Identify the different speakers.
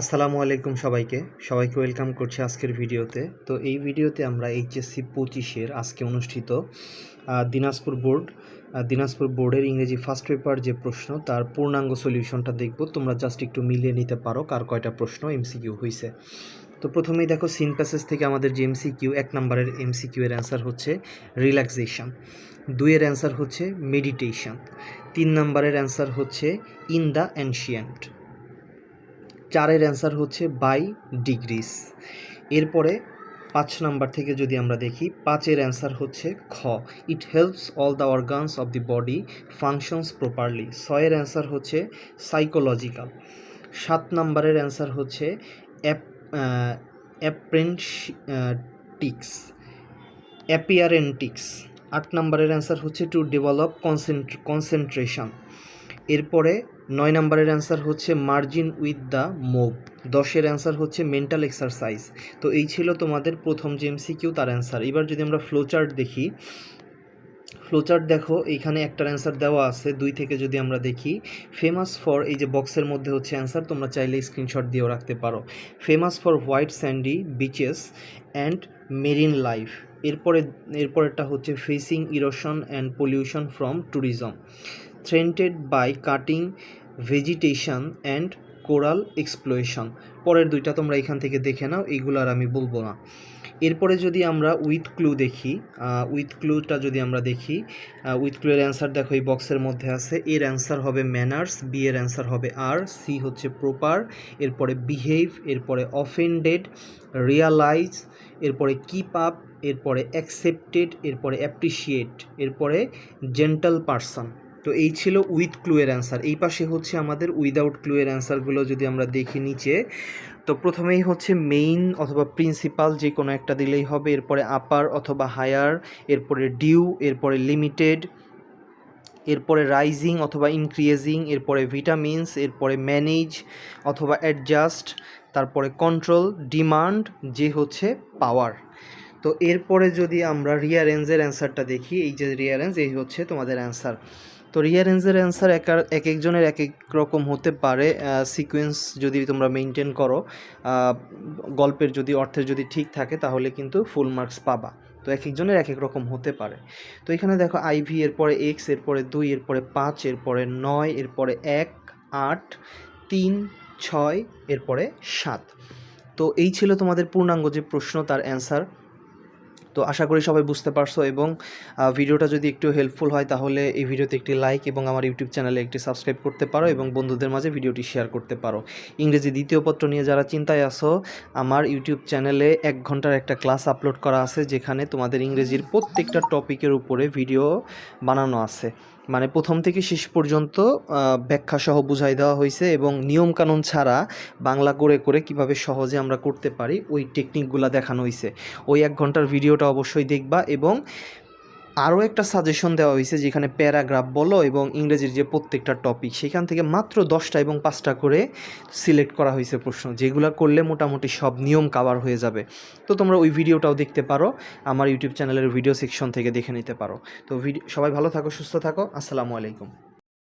Speaker 1: আসসালামু আলাইকুম সবাইকে। সবাইকে ওয়েলকাম করছি আজকের ভিডিওতে। তো এই ভিডিওতে আমরা এইচএসসি পঁচিশের আজকে অনুষ্ঠিত দিনাজপুর বোর্ড দিনাজপুর বোর্ডের ইংরেজি ফার্স্ট পেপার যে প্রশ্ন, তার পূর্ণাঙ্গ সলিউশনটা দেখব। তোমরা জাস্ট একটু মিলিয়ে নিতে পারো কার কয়টা প্রশ্ন এমসিকিউ হয়েছে তো প্রথমেই দেখো সিন প্যাসেজ থেকে আমাদের যে এমসিকিউ, এক নম্বরের এমসিকিউ এর অ্যান্সার হচ্ছে রিল্যাক্সেশন দুইয়ের অ্যান্সার হচ্ছে মেডিটেশন তিন নম্বরের অ্যান্সার হচ্ছে ইন দ্য অ্যানশিয়েন্ট চারের অ্যান্সার হচ্ছে বাই ডিগ্রিস। এরপরে পাঁচ নাম্বার থেকে যদি আমরা দেখি, পাঁচের অ্যান্সার হচ্ছে খ। It helps all the organs of the body functions properly ছয়ের অ্যান্সার হচ্ছে সাইকোলজিক্যাল সাত নাম্বারের অ্যান্সার হচ্ছে অ্যাপ্রেন্টিক্স অ্যাপিয়ারেন্টিক্স আট নাম্বারের অ্যান্সার হচ্ছে টু ডেভেলপ কনসেন্ট্রেশন এরপরে নয় নাম্বারের অ্যান্সার হচ্ছে মার্জিন উইথ দ্য মোভ দশের অ্যান্সার হচ্ছে মেন্টাল এক্সারসাইজ তো এই ছিল তোমাদের প্রথম যে এমসিকিউ তার অ্যান্সার এবার যদি আমরা ফ্লোচার্ট দেখি ফ্লোচার্ট দেখো এইখানে একটা অ্যান্সার দেওয়া আছে, দুই থেকে যদি আমরা দেখি ফেমাস ফর এই যে বক্সের মধ্যে হচ্ছে অ্যান্সার তোমরা চাইলে স্ক্রিনশট দিয়েও রাখতে পারো। Famous for white sandy beaches and marine life এরপরে, এরপরেরটা হচ্ছে facing, erosion and pollution from tourism. Threatened by cutting vegetation and coral exploitation পরের দুইটা তোমরা এখান থেকে দেখে নাও এইগুলো আর আমি বলব না। এরপরে যদি আমরা উইথ ক্লু দেখি উইথ ক্লুটা যদি আমরা দেখি উইথ ক্লু এর অ্যান্সার দেখো এই বক্সের মধ্যে আছে। এর অ্যান্সার হবে ম্যানার্স বি এর অ্যান্সার হবে আর সি হচ্ছে প্রপার এরপরে বিহেভ এরপরে অফেন্ডেড রিয়ালাইজ এরপরে কিপ আপ এরপরে অ্যাকসেপ্টেড এরপরে অ্যাপ্রিসিয়েট এরপরে জেন্টাল পারসন তো এই ছিল উইথ ক্লু এর অ্যান্সার এই পাশে হচ্ছে আমাদের উইদাউট ক্লু এর অ্যান্সারগুলো যদি আমরা দেখি নিচে, তো প্রথমেই হচ্ছে মেইন অথবা প্রিন্সিপাল যে কোনো একটা দিলেই হবে। এরপরে আপার অথবা হায়ার এরপরে ডিউ এরপরে লিমিটেড এরপরে রাইজিং অথবা ইনক্রিয়েজিং এরপরে ভিটামিনস এরপরে ম্যানেজ অথবা অ্যাডজাস্ট তারপরে কন্ট্রোল ডিমান্ড যে হচ্ছে পাওয়ার তো এরপরে যদি আমরা রিয়ারেঞ্জের অ্যান্সারটা দেখি, এই যে রিয়ারেঞ্জ এই হচ্ছে তোমাদের অ্যান্সার তো রিয়ারেঞ্জের অ্যান্সার এক এক একজনের এক এক রকম হতে পারে সিকোয়েন্স যদি তোমরা মেনটেন করো গল্পের যদি, অর্থের যদি ঠিক থাকে, তাহলে কিন্তু ফুল মার্কস পাবা। তো এক একজনের এক এক রকম হতে পারে। তো এখানে দেখো আইভি এরপরে এক্স এরপরে দুই, এরপরে পাঁচ, এরপরে নয়, এরপরে এক, আট, তিন, ছয়, এরপরে সাত। তো এই ছিল তোমাদের পূর্ণাঙ্গ যে প্রশ্ন, তার অ্যান্সার তো আশা করি সবাই বুঝতে পারছ এবং ভিডিওটা যদি একটু হেল্পফুল হয় তাহলে এই ভিডিওতে একটি লাইক এবং আমার ইউটিউব চ্যানেলে একটি সাবস্ক্রাইব করতে পারো এবং বন্ধুদের মাঝে ভিডিওটি শেয়ার করতে পারো। ইংরেজি দ্বিতীয় পত্র নিয়ে যারা চিন্তায় আসো আমার ইউটিউব চ্যানেলে এক ঘণ্টার একটা ক্লাস আপলোড করা আছে যেখানে তোমাদের ইংরেজির প্রত্যেকটা টপিকের উপরে ভিডিও বানানো আছে। মানে প্রথম থেকে শেষ পর্যন্ত ব্যাখ্যা সহ বুঝাই দেওয়া হয়েছে এবং নিয়মকানুন ছাড়া বাংলা করে করে কীভাবে সহজে আমরা করতে পারি, ওই টেকনিকগুলো দেখানো হয়েছে ওই এক ঘণ্টার ভিডিওটা অবশ্যই দেখবা এবং আরও একটা সাজেশন দেওয়া হয়েছে যেখানে প্যারাগ্রাফ বলো এবং ইংরেজির যে প্রত্যেকটা টপিক সেখান থেকে মাত্র দশটা এবং পাঁচটা করে সিলেক্ট করা হয়েছে প্রশ্ন, যেগুলো করলে মোটামুটি সব নিয়ম কাভার হয়ে যাবে। তো তোমরা ওই ভিডিওটাও দেখতে পারো, আমার ইউটিউব চ্যানেলের ভিডিও সেকশন থেকে দেখে নিতে পারো। তো ভিডিও সবাই ভালো থাকো, সুস্থ থাকো, আসসালামু আলাইকুম।